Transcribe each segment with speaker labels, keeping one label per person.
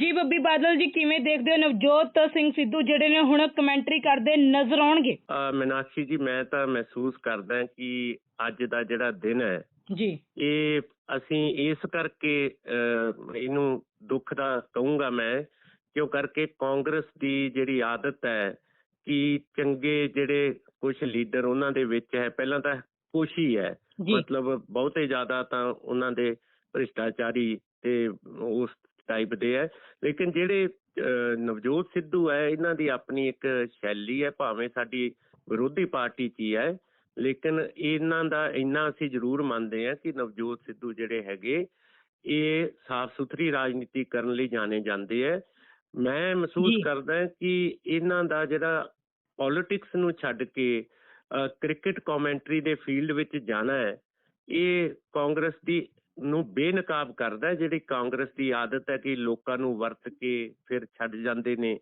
Speaker 1: ਜੀ ਬੱਬੀ ਬਾਦਲ ਜੀ ਕਿਵੇਂ ਦੇਖਦੇ ਹੋ ਨਵਜੋਤ ਸਿੰਘ ਸਿੱਧੂ ਜਿਹੜੇ ਨੇ ਹੁਣ ਕਮੈਂਟਰੀ ਕਰਦੇ ਨਜ਼ਰ ਆਉਣਗੇ?
Speaker 2: ਅਹ ਮੀਨਾਕਸ਼ੀ ਜੀ ਮੈਂ ਤਾਂ ਮਹਿਸੂਸ ਕਰਦਾ ਕਿ ਅੱਜ ਦਾ ਜਿਹੜਾ ਦਿਨ ਹੈ
Speaker 1: ਜੀ।
Speaker 2: ਇਹ ਅਸੀਂ ਇਸ ਕਰਕੇ ਇਹਨੂੰ ਦੁੱਖ ਦਾ ਕਹੂੰਗਾ ਮੈਂ ਕਿਉਂ ਕਰਕੇ ਕਾਂਗਰਸ ਦੀ ਜਿਹੜੀ ਆਦਤ ਹੈ ਕਿ ਚੰਗੇ ਜਿਹੜੇ ਕੁਝ ਲੀਡਰ ਉਹਨਾਂ ਦੇ ਵਿੱਚ ਹੈ ਪਹਿਲਾਂ ਤਾਂ ਕੁਛ ਹੀ ਹੈ। ਮਤਲਬ ਬਹੁਤੇ ਜ਼ਿਆਦਾ ਤਾਂ ਉਹਨਾਂ ਦੇ ਭ੍ਰਿਸ਼ਟਾਚਾਰੀ ਤੇ ਉਸ ਟਾਈਪ ਦੇ ਹੈ ਲੇਕਿਨ ਜਿਹੜੇ ਨਵਜੋਤ ਸਿੱਧੂ ਹੈ ਇਹਨਾਂ ਦੀ ਆਪਣੀ ਇੱਕ ਸ਼ੈਲੀ ਹੈ ਭਾਵੇਂ ਸਾਡੀ ਵਿਰੋਧੀ ਪਾਰਟੀ 'ਚ ਹੀ ਹੈ ਲੇਕਿਨ ਇਹਨਾਂ ਦਾ ਇੰਨਾ ਅਸੀਂ ਜ਼ਰੂਰ ਮੰਨਦੇ ਹਾਂ ਕਿ ਨਵਜੋਤ ਸਿੱਧੂ ਜਿਹੜੇ ਹੈਗੇ ਇਹ ਸਾਫ਼ ਸੁਥਰੀ ਰਾਜਨੀਤੀ ਕਰਨ ਲਈ ਜਾਣੇ ਜਾਂਦੇ ਹੈ ਮੈਂ ਮਹਿਸੂਸ। ਕਰਦਾ ਕਿ ਇਹਨਾਂ ਦਾ ਜਿਹੜਾ ਪੋਲਿਟਿਕਸ ਨੂੰ ਛੱਡ ਕੇ ਕ੍ਰਿਕਟ ਕਮੈਂਟਰੀ ਦੇ ਫੀਲਡ ਵਿੱਚ ਜਾਣਾ ਹੈ ਇਹ ਕਾਂਗਰਸ ਦੀ ਨੂੰ ਬੇਨਕਾਬ ਕਰਦਾ ਜਿਹੜੀ ਕਾਂਗਰਸ ਦੀ ਆਦਤ ਹੈ ਕਿ ਲੋਕਾਂ ਨੂੰ ਵਰਤ ਕੇ ਫਿਰ ਛੱਡ ਜਾਂਦੇ ਨੇ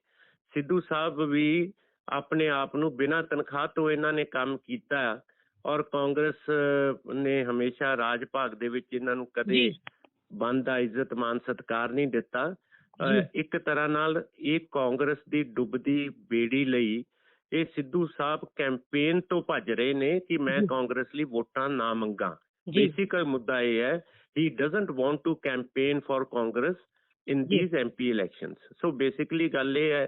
Speaker 2: ਸਿੱਧੂ ਸਾਹਿਬ ਵੀ ਆਪਣੇ ਆਪ ਨੂੰ ਬਿਨਾਂ ਤਨਖਾਹ ਤੋਂ ਇਹਨਾਂ ਨੇ ਕੰਮ ਕੀਤਾ ਔਰ ਕਾਂਗਰਸ ਨੇ ਹਮੇਸ਼ਾ ਰਾਜ ਭਾਗ ਦੇ ਵਿੱਚ ਇਹਨਾਂ ਨੂੰ ਕਦੇ। ਬੰਦਾ ਇੱਜ਼ਤ ਮਾਨ ਸਤਕਾਰ ਨਹੀਂ ਦਿੱਤਾ। ਇੱਕ ਤਰ੍ਹਾਂ ਨਾਲ ਇਹ ਕਾਂਗਰਸ ਦੀ ਡੁੱਬਦੀ ਬੇੜੀ ਲਈ ਇਹ ਸਿੱਧੂ ਸਾਹਿਬ ਕੈਂਪੇਨ ਤੋਂ ਭੱਜ ਰਹੇ ਨੇ ਕਿ ਮੈਂ। ਕਾਂਗਰਸ ਲਈ ਵੋਟਾਂ ਨਾ ਮੰਗਾ ਬੇਸਿਕ ਮੁੱਦਾ ਇਹ ਹੈ doesn't want to campaign for Congress in
Speaker 1: ਜੀ।
Speaker 2: These MP elections so basically ਗੱਲ ਇਹ ਹੈ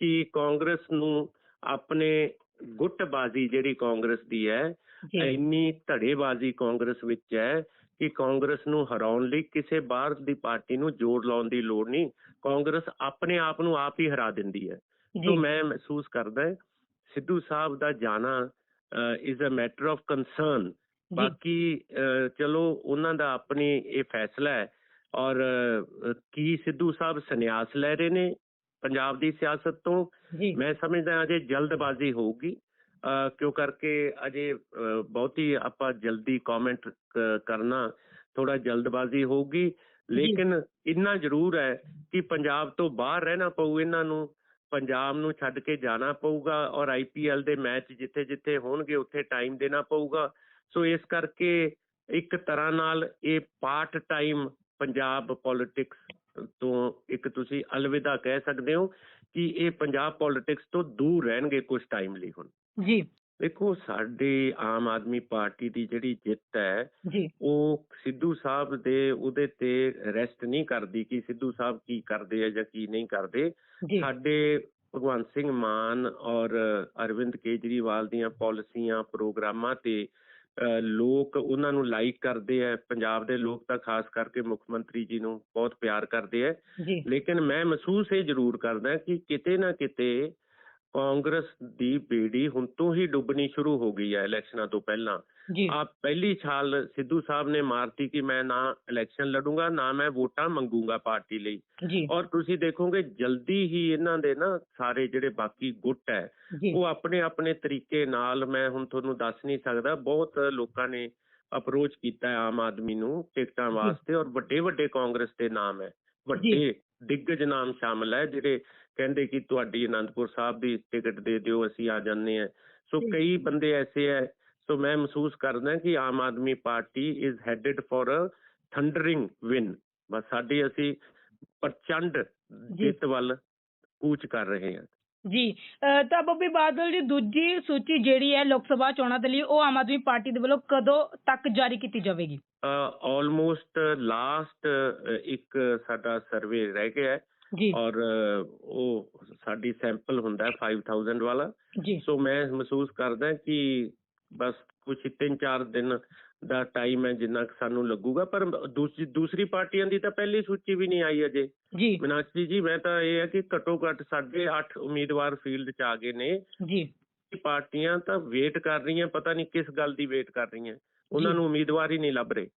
Speaker 2: ਕਿ ਕਾਂਗਰਸ ਨੂੰ ਆਪਣੇ ਗੁੱਟਬਾਜ਼ੀ ਜਿਹੜੀ ਕਾਂਗਰਸ ਦੀ ਹੈ ਇੰਨੀ ਧੜੇਬਾਜ਼ੀ ਕਾਂਗਰਸ ਵਿੱਚ ਹੈ ਕਿ ਕਾਂਗਰਸ ਨੂੰ ਹਰਾਉਣ ਲਈ ਕਿਸੇ ਬਾਹਰ ਦੀ ਪਾਰਟੀ ਨੂੰ ਜੋੜ ਲਾਉਣ ਦੀ ਲੋੜ ਨਹੀਂ। ਕਾਂਗਰਸ ਆਪਣੇ ਆਪ ਨੂੰ ਆਪ ਹੀ ਹਰਾ ਦਿੰਦੀ ਹੈ। ਸੋ ਮੈਂ ਮਹਿਸੂਸ ਕਰਦਾ ਸਿੱਧੂ ਸਾਹਿਬ ਦਾ ਜਾਣਾ is a matter of concern ਬਾਕੀ ਚਲੋ ਉਹਨਾਂ ਦਾ ਆਪਣੀ ਇਹ ਫੈਸਲਾ ਹੈ ਔਰ ਕੀ ਸਿੱਧੂ ਸਾਹਿਬ ਸੰਨਿਆਸ ਲੈ ਰਹੇ ਨੇ ਪੰਜਾਬ ਦੀ ਸਿਆਸਤ ਤੋਂ ਮੈਂ ਸਮਝਦਾ ਅਜੇ ਜਲਦਬਾਜ਼ੀ ਹੋਊਗੀ ਕਿਉਂ ਕਰਕੇ ਅਜੇ ਬਹੁਤੀ ਆਪਾਂ ਜਲਦੀ ਕਮੈਂਟ ਕਰਨਾ ਥੋੜਾ ਜਲਦਬਾਜ਼ੀ ਹੋਊਗੀ। ਲੇਕਿਨ ਇੰਨਾ ਜ਼ਰੂਰ ਹੈ ਕਿ ਪੰਜਾਬ ਤੋਂ ਬਾਹਰ ਰਹਿਣਾ ਪਊ ਇਹਨਾਂ ਨੂੰ ਪੰਜਾਬ ਨੂੰ ਛੱਡ ਕੇ ਜਾਣਾ ਪਊਗਾ ਔਰ ਆਈਪੀਐਲ ਦੇ ਮੈਚ ਜਿੱਥੇ ਜਿੱਥੇ ਹੋਣਗੇ ਉੱਥੇ ਟਾਈਮ ਦੇਣਾ ਪਊਗਾ। ਸੋ ਇਸ ਕਰਕੇ ਇੱਕ ਤਰ੍ਹਾਂ ਨਾਲ ਇਹ ਪਾਰਟ ਟਾਈਮ ਪੰਜਾਬ ਪੋਲਿਟਿਕਸ ਤੋਂ ਇੱਕ ਤੁਸੀਂ ਅਲਵਿਦਾ ਕਹਿ ਸਕਦੇ ਹੋ ਕਿ ਇਹ ਪੰਜਾਬ ਪੋਲਿਟਿਕਸ ਤੋਂ ਦੂਰ ਰਹਿਣਗੇ ਕੁਝ ਟਾਈਮ ਲਈ ਹੁਣ।
Speaker 1: ਜੀ।
Speaker 2: ਦੇਖੋ ਸਾਡੇ ਆਮ ਆਦਮੀ ਪਾਰਟੀ ਦੀ ਜਿਹੜੀ ਜਿੱਤ ਹੈ
Speaker 1: ਜੀ।
Speaker 2: ਉਹ ਸਿੱਧੂ ਸਾਹਿਬ ਦੇ ਉਹਦੇ ਤੇ ਰੈਸਟ ਨਹੀਂ ਕਰਦੀ ਕਿ ਸਿੱਧੂ ਸਾਹਿਬ ਕੀ ਕਰਦੇ ਆ ਜਾਂ ਕੀ ਨਹੀਂ ਕਰਦੇ। ਸਾਡੇ ਭਗਵੰਤ ਸਿੰਘ ਮਾਨ ਔਰ ਅਰਵਿੰਦ ਕੇਜਰੀਵਾਲ ਦੀਆਂ ਪਾਲਿਸੀਆਂ ਪ੍ਰੋਗਰਾਮਾਂ ਤੇ ਲੋਕ ਉਹਨਾਂ ਨੂੰ ਲਾਈਕ ਕਰਦੇ ਆ ਪੰਜਾਬ ਦੇ ਲੋਕ ਤਾਂ ਖਾਸ ਕਰਕੇ ਮੁੱਖ ਮੰਤਰੀ ਜੀ ਨੂੰ ਬਹੁਤ ਪਿਆਰ ਕਰਦੇ ਆ।
Speaker 1: ਜੀ।
Speaker 2: ਲੇਕਿਨ ਮੈਂ ਮਹਿਸੂਸ ਇਹ ਜ਼ਰੂਰ ਕਰਦਾ ਕਿ ਕਿਤੇ ਨਾ ਕਿਤੇ ਕਾਂਗਰਸ ਦੀ ਬੇੜੀ ਹੁਣ ਤੋਂ ਹੀ ਡੁੱਬਣੀ ਸ਼ੁਰੂ ਹੋ ਗਈ ਹੈ ਇਲੈਕਸ਼ਨਾਂ ਤੋਂ ਪਹਿਲਾਂ। ਆ ਪਹਿਲੀ ਛਾਲ ਸਿੱਧੂ ਸਾਹਿਬ ਨੇ ਮਾਰਤੀ ਕਿ ਮੈਂ ਨਾ ਇਲੈਕਸ਼ਨ ਲੜੂੰਗਾ ਨਾ ਮੈਂ ਵੋਟਾਂ ਮੰਗੂੰਗਾ ਪਾਰਟੀ ਲਈ। ਔਰ ਤੁਸੀਂ ਦੇਖੋਗੇ ਜਲਦੀ ਹੀ ਇਹਨਾਂ ਦੇ ਨਾ ਸਾਰੇ ਜਿਹੜੇ ਬਾਕੀ ਗੁੱਟ ਹੈ ਉਹ ਆਪਣੇ ਆਪਣੇ ਤਰੀਕੇ ਨਾਲ ਮੈਂ ਹੁਣ ਤੁਹਾਨੂੰ ਦੱਸ ਨਹੀਂ ਸਕਦਾ ਬਹੁਤ ਲੋਕਾਂ ਨੇ ਅਪਰੋਚ ਕੀਤਾ ਹੈ ਆਮ ਆਦਮੀ ਨੂੰ ਟਿਕਟਾਂ ਵਾਸਤੇ ਔਰ ਵੱਡੇ ਵੱਡੇ ਕਾਂਗਰਸ ਦੇ ਨਾਮ ਹੈ। ਵੱਡੇ ਦਿੱਗਜ ਨਾਮ ਸ਼ਾਮਲ ਹੈ ਜਿਹੜੇ ਕਹਿੰਦੇ ਕਿ ਤੁਹਾਡੀ ਅਨੰਦਪੁਰ ਸਾਹਿਬ ਦੀ ਟਿਕਟ ਦੇ ਦਿਓ ਅਸੀਂ ਆ ਜਾਂਦੇ ਹਾਂ। ਸੋ। ਕਈ ਬੰਦੇ ਐਸੇ ਹੈ ਸੋ ਮੈਂ ਮਹਿਸੂਸ ਕਰਦਾ ਕਿ Aam Aadmi Party is headed for a thundering win ਬਸ ਸਾਡੀ ਅਸੀਂ ਪ੍ਰਚੰਡ। ਜਿੱਤ ਵੱਲ ਕੂਚ ਕਰ ਰਹੇ ਹਾਂ।
Speaker 1: ਜੀ ਤਾਂ ਬੱਬੀ ਬਾਦਲ ਦੀ ਦੂਜੀ ਸੂਚੀ ਜਿਹੜੀ ਹੈ ਲੋਕ ਸਭਾ ਚੋਣਾਂ ਦੇ ਲਈ ਉਹ ਆਮ ਆਦਮੀ ਪਾਰਟੀ ਦੇ ਵੱਲੋਂ ਕਦੋਂ ਤੱਕ ਜਾਰੀ ਕੀਤੀ ਜਾਵੇਗੀ?
Speaker 2: ਆਲਮੋਸਟ ਲਾਸਟ ਇੱਕ ਸਾਡਾ ਸਰਵੇ ਰਹਿ ਗਿਆ ਹੈ
Speaker 1: ਜੀ।
Speaker 2: ਔਰ ਉਹ ਸਾਡੀ ਸੈਂਪਲ ਹੁੰਦਾ ਹੈ 5000 ਵਾਲਾ। ਸੋ ਮੈਂ ਮਹਿਸੂਸ ਕਰਦਾ ਕਿ ਬਸ ਕੁਝ ਤਿੰਨ ਚਾਰ ਦਿਨ ਦਾ ਟਾਈਮ ਹੈ ਜਿੰਨਾ ਕੁ ਸਾਨੂੰ ਲੱਗੂਗਾ। ਪਰ ਦੂਸਰੀ ਦੂਸਰੀ ਪਾਰਟੀਆਂ ਦੀ ਤਾਂ ਪਹਿਲੀ ਸੂਚੀ ਵੀ ਨਹੀਂ ਆਈ ਅਜੇ।
Speaker 1: ਜੀ।
Speaker 2: ਮੀਨਾਕਸ਼ੀ ਜੀ ਮੈਂ ਤਾਂ ਇਹ ਹੈ ਕਿ ਘੱਟੋ ਘੱਟ ਸਾਡੇ 8 ਉਮੀਦਵਾਰ ਫੀਲਡ 'ਚ ਆ ਗਏ ਨੇ।
Speaker 1: ਜੀ।
Speaker 2: ਪਾਰਟੀਆਂ ਤਾਂ ਵੇਟ ਕਰ ਰਹੀਆਂ ਪਤਾ ਨਹੀਂ ਕਿਸ ਗੱਲ ਦੀ ਵੇਟ ਕਰ ਰਹੀਆਂ। ਉਹਨਾਂ। ਨੂੰ ਉਮੀਦਵਾਰ ਹੀ ਨਹੀਂ ਲੱਭ ਰਹੇ।